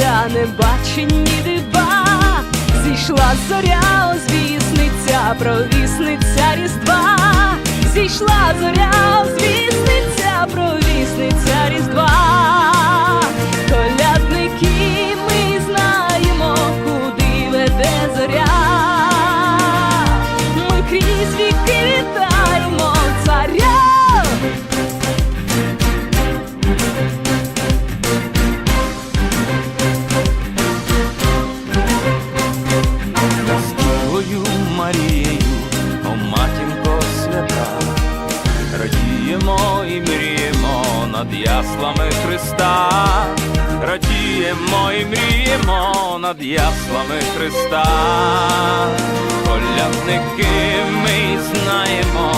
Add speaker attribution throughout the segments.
Speaker 1: та небачені диба, зійшла зоря, озвісниця, провісниця різдва, зійшла зоря, озвісниця, провісниця різдва. Колядники, ми знаємо, куди веде зоря. Крізь віки
Speaker 2: над яслами Христа, колядники ми знаємо,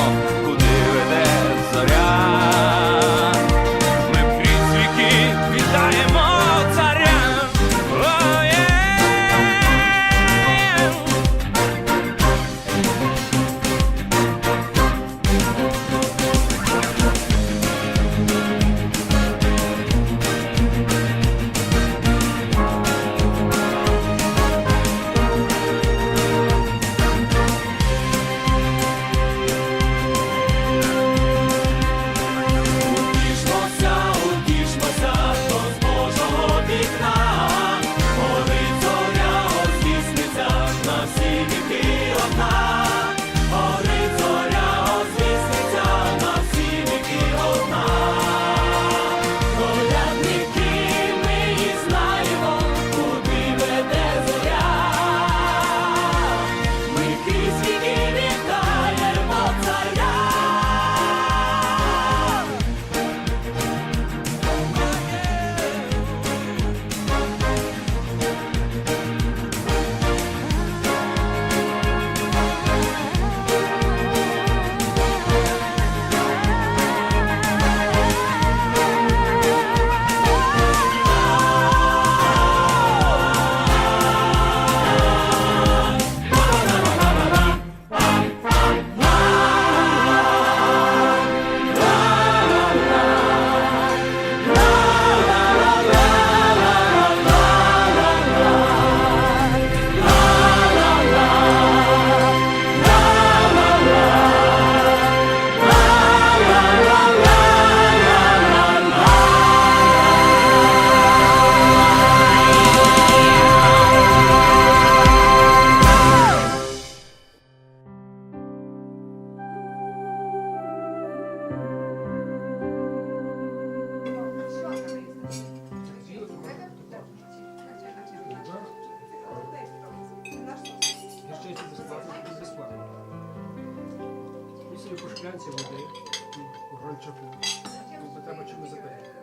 Speaker 3: I sobie po szklance wody, po rączaku, bo треба чимось запити.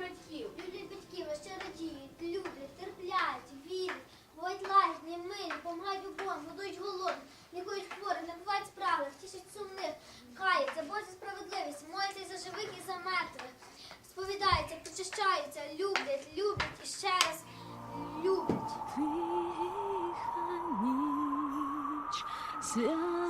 Speaker 4: Батьків.
Speaker 5: Люблять батьків, а ще радіють, люблять, терплять, вірять, бувають лагідні, милі, помагають убогим, годують голодним, лікують хворих, не бувають справних, тішать сумних, каються, борються за справедливість, моляться і за живих, і за мертвих, сповідаються, причащаються, люблять, люблять і ще раз люблять.
Speaker 1: Тиха ніч, свята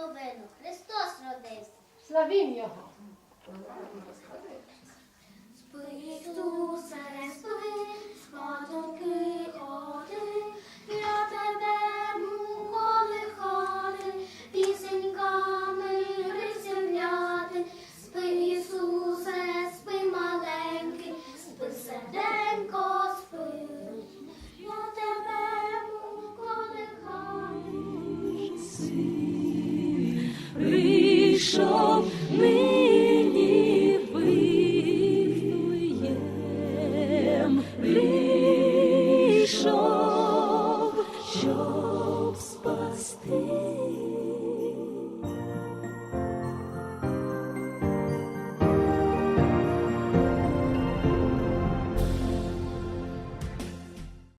Speaker 5: новину. Христос родився.
Speaker 4: Славім його.
Speaker 5: Спи, Ісусе, спи, спадоньки